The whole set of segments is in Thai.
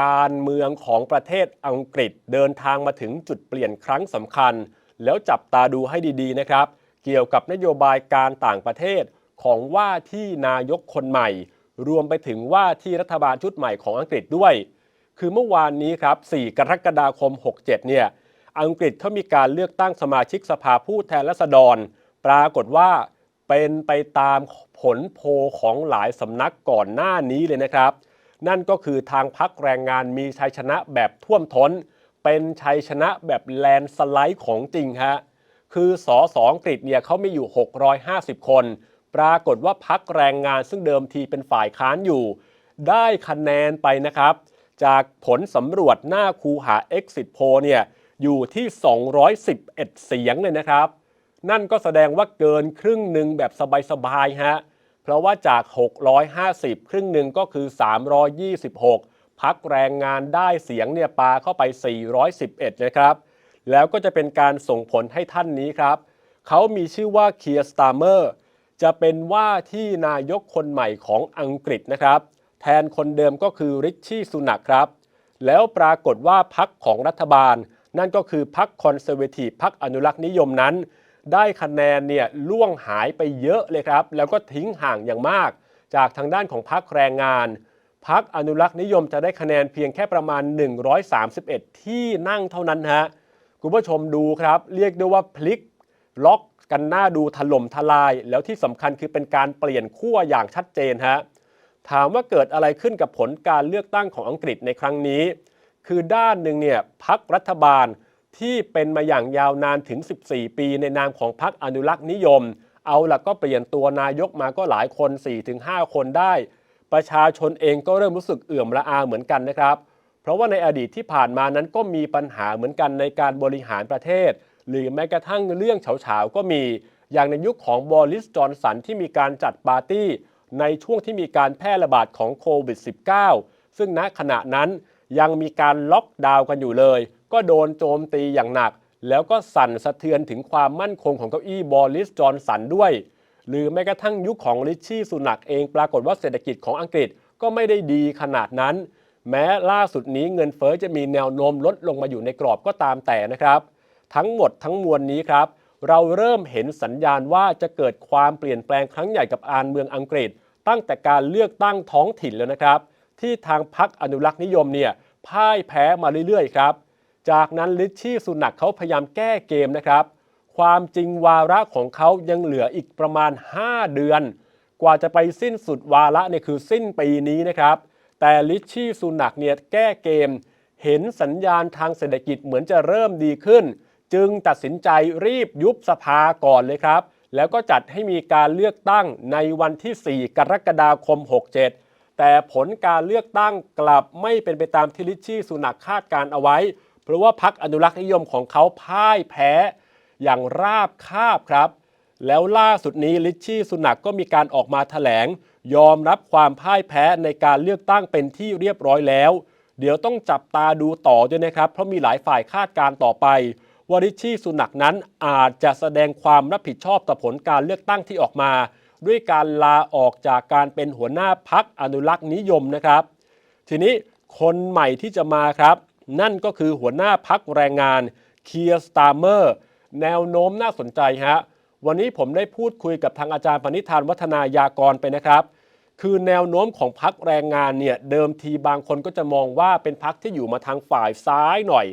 การเมืองของประเทศอังกฤษเดินทางมาถึงจุดเปลี่ยนครั้งสำคัญ แล้วจับตาดูให้ดีๆนะครับ เกี่ยวกับนโยบายการต่างประเทศของว่าที่นายกคนใหม่ รวมไปถึงว่าที่รัฐบาลชุดใหม่ของอังกฤษด้วย คือเมื่อวานนี้ครับ 4 กรกฎาคม 67 เนี่ย อังกฤษเขามีการเลือกตั้งสมาชิกสภาผู้แทนราษฎร ปรากฏว่าเป็นไปตามผลโพลของหลายสำนักก่อนหน้านี้เลยนะครับ นั่นก็คือทางพักแรงงานมีชัยชนะแบบท่วมท้น เป็นชัยชนะแบบแลนสไลด์ของจริงฮะคือสอสองกฤษเนี่ยเขามีอยู่ 650 คน ปรากฏว่าพักแรงงานซึ่งเดิมทีเป็นฝ่ายค้านอยู่ ได้คะแนนไปนะครับ จากผลสำรวจหน้าคูหา Exit Poll เนี่ยอยู่ที่ 211 เสียงเลยนะครับ นั่นก็แสดงว่าเกินครึ่งหนึ่งแบบสบายๆฮะ เพราะว่าจาก 650 ครึ่งหนึ่งก็คือ 326 พักแรงงานได้เสียงเนี่ยปาเข้าไป 411 นะครับ แล้วก็จะเป็นการส่งผลให้ท่านนี้ครับ เขามีชื่อว่าเคียร์สตาร์เมอร์จะเป็นว่าที่นายกคนใหม่ของอังกฤษนะครับ แทนคนเดิมก็คือริชชี่สุนักครับ แล้วปรากฏว่าพักของรัฐบาล นั่นก็คือพักคอนเซอร์เวทีฟพักอนุรักษ์นิยมนั้น ได้คะแนนเนี่ยล่วงหายไปเยอะเลยครับ แล้วก็ทิ้งห่างอย่างมาก จากทางด้านของพักแรงงานพักอนุรักษ์นิยมจะได้คะแนนเพียงแค่ประมาณ 131 ที่นั่งเท่านั้นฮะคุณผู้ชมดูครับ เรียกได้ว่าพลิกล็อกกันหน้าดูถล่มทลาย แล้วที่สำคัญคือเป็นการเปลี่ยนขั้วอย่างชัดเจนฮะถามว่าเกิดอะไรขึ้นกับผลการเลือกตั้งของอังกฤษในครั้งนี้ คือด้านหนึ่งเนี่ยพักรัฐบาล ที่เป็นมาอย่างยาวนานถึง 14 ปีในนามของพักอนุรักษ์นิยม เอาล่ะก็เปลี่ยนตัวนายกมาก็หลายคน 4-5 คนได้ ประชาชนเองก็เริ่มรู้สึกเอื่อมละอาเหมือนกันนะครับ เพราะว่าในอดีตที่ผ่านมานั้นก็มีปัญหาเหมือนกันในการบริหารประเทศ หรือแม้กระทั่งเรื่องเฉาๆก็มี อย่างในยุคของบอริสจอนสันที่มีการจัดปาร์ตี้ ในช่วงที่มีการแพร่ระบาดของโควิด -19 ซึ่งณขณะนั้นยังมีการล็อกดาวน์กันอยู่เลย ก็โดนโจมตีอย่างหนัก แล้วก็สั่นสะเทือนถึงความมั่นคงของเก้าอี้บอริสจอนสันด้วย หรือแม้กระทั่งยุคของริชชี่สุนักเองปรากฏว่าเศรษฐกิจของอังกฤษก็ไม่ได้ดีขนาดนั้น แม้ล่าสุดนี้เงินเฟอ้อจะมีแนวโน้มลดลงมาอยู่ในกรอบก็ตามแต่นะครับ ทั้งหมดทั้งมวลนี้ครับ เราเริ่มเห็นสัญญาณว่าจะเกิดความเปลี่ยนแปลงครั้งใหญ่กับอานเมืองอังกฤษ ตั้งแต่การเลือกตั้งท้องถิ่นแล้วนะครับ ที่ทางพรรคอนุรักษ์นิยมเนี่ยพ่ายแพ้มาเรื่อยๆ ครับ จากนั้นลิชชี่สุนักเขาพยายามแก้เกมนะครับ ความจริงวาระของเขายังเหลืออีกประมาณ 5 เดือน กว่าจะไปสิ้นสุดวาระเนี่ยคือสิ้นปีนี้นะครับ แต่ลิชชี่สุนักเนี่ยแก้เกม เห็นสัญญาณทางเศรษฐกิจเหมือนจะเริ่มดีขึ้น จึงตัดสินใจรีบยุบสภาก่อนเลยครับ แล้วก็จัดให้มีการเลือกตั้งในวันที่ 4 กรกฎาคม 67แต่ผลการเลือกตั้งกลับไม่เป็นไปตามที่ลิชชี่สุนักคาดการเอาไว้ เพราะว่าพรรคอนุรักษ์นิยมของเขาพ่ายแพ้อย่างราบคาบครับ แล้วล่าสุดนี้ลิชชี่สุนักก็มีการออกมาแถลง ยอมรับความพ่ายแพ้ในการเลือกตั้งเป็นที่เรียบร้อยแล้ว เดี๋ยวต้องจับตาดูต่อด้วยนะครับ เพราะมีหลายฝ่ายคาดการณ์ต่อไปว่าริชชี่สุนักนั้นอาจจะแสดงความรับผิดชอบต่อผลการเลือกตั้งที่ออกมา ด้วยการลาออกจากการเป็นหัวหน้าพักอนุรักษ์นิยมนะครับ ทีนี้คนใหม่ที่จะมาครับ นั่นก็คือหัวหน้าพักแรงงานเคียร์สตาร์เมอร์แนวโน้มน่าสนใจฮะวันนี้ผมได้พูดคุยกับทางอาจารย์ปณิธานวัฒนายากรไปนะครับ คือแนวโน้มของพักแรงงานเนี่ยเดิมทีบางคนก็จะมองว่าเป็นพักที่อยู่มาทางฝ่ายซ้ายหน่อย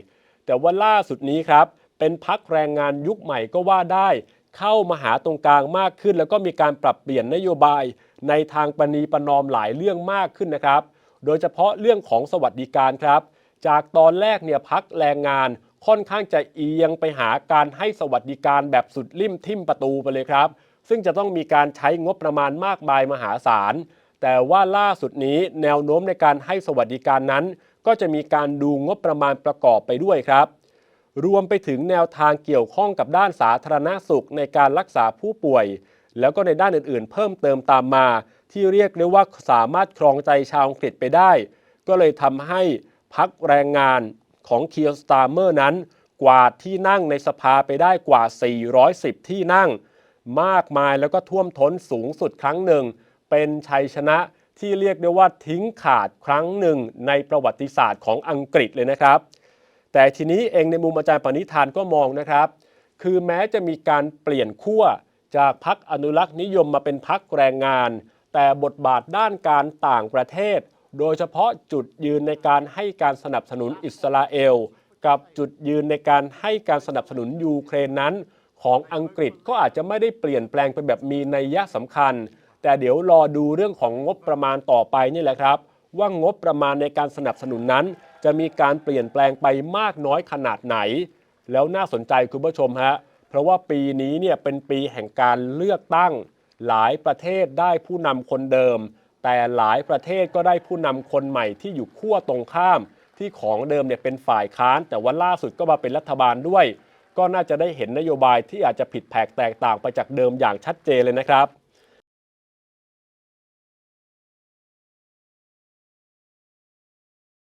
แต่ว่าล่าสุดนี้ครับ เป็นพักแรงงานยุคใหม่ก็ว่าได้ เข้ามาหาตรงกลางมากขึ้น แล้วก็มีการปรับเปลี่ยนนโยบาย ในทางปณีประนอมหลายเรื่องมากขึ้นนะครับ โดยเฉพาะเรื่องของสวัสดิการครับ จากตอนแรกเนี่ยพักแรงงานค่อนข้างจะเอียงไปหาการให้สวัสดิการแบบสุดลิ่มทิ่มประตูไปเลยครับ ซึ่งจะต้องมีการใช้งบประมาณมากมายมหาศาล แต่ว่าล่าสุดนี้แนวโน้มในการให้สวัสดิการนั้น ก็จะมีการดูงบประมาณประกอบไปด้วยครับ รวมไปถึงแนวทางเกี่ยวข้องกับด้านสาธารณสุขในการรักษาผู้ป่วย แล้วก็ในด้านอื่นๆ เพิ่มเติมตามมา ที่เรียกได้ว่าสามารถครองใจชาวอังกฤษไปได้ ก็เลยทำให้ พักแรงงานของเคียร์สตาร์เมอร์นั้น กวาดที่นั่งในสภาไปได้กว่า 410 ที่นั่ง มากมายแล้วก็ท่วมท้นสูงสุดครั้งหนึ่ง เป็นชัยชนะที่เรียกได้ว่าทิ้งขาดครั้งหนึ่งในประวัติศาสตร์ของอังกฤษเลยนะครับ แต่ทีนี้เองในมุมอาจารย์ปณิธานก็มองนะครับ คือแม้จะมีการเปลี่ยนขั้วจากพักอนุรักษ์นิยมมาเป็นพักแรงงาน แต่บทบาทด้านการต่างประเทศ โดยเฉพาะจุดยืนในการให้การสนับสนุนอิสราเอล กับจุดยืนในการให้การสนับสนุนยูเครนนั้น ของอังกฤษก็อาจจะไม่ได้เปลี่ยนแปลงไปแบบมีนัยยะสำคัญ แต่เดี๋ยวรอดูเรื่องของงบประมาณต่อไปนี่แหละครับ ว่างบประมาณในการสนับสนุนนั้น จะมีการเปลี่ยนแปลงไปมากน้อยขนาดไหน แล้วน่าสนใจคุณผู้ชมฮะเพราะว่าปีนี้เนี่ยเป็นปีแห่งการเลือกตั้ง หลายประเทศได้ผู้นำคนเดิม แต่หลายประเทศก็ได้ผู้นำคนใหม่ที่อยู่ขั้วตรงข้าม ที่ของเดิมเนี่ยเป็นฝ่ายค้าน แต่ว่าล่าสุดก็มาเป็นรัฐบาลด้วย ก็น่าจะได้เห็นนโยบายที่อาจจะผิดแผกแตกต่างไปจากเดิมอย่างชัดเจนเลยนะครับ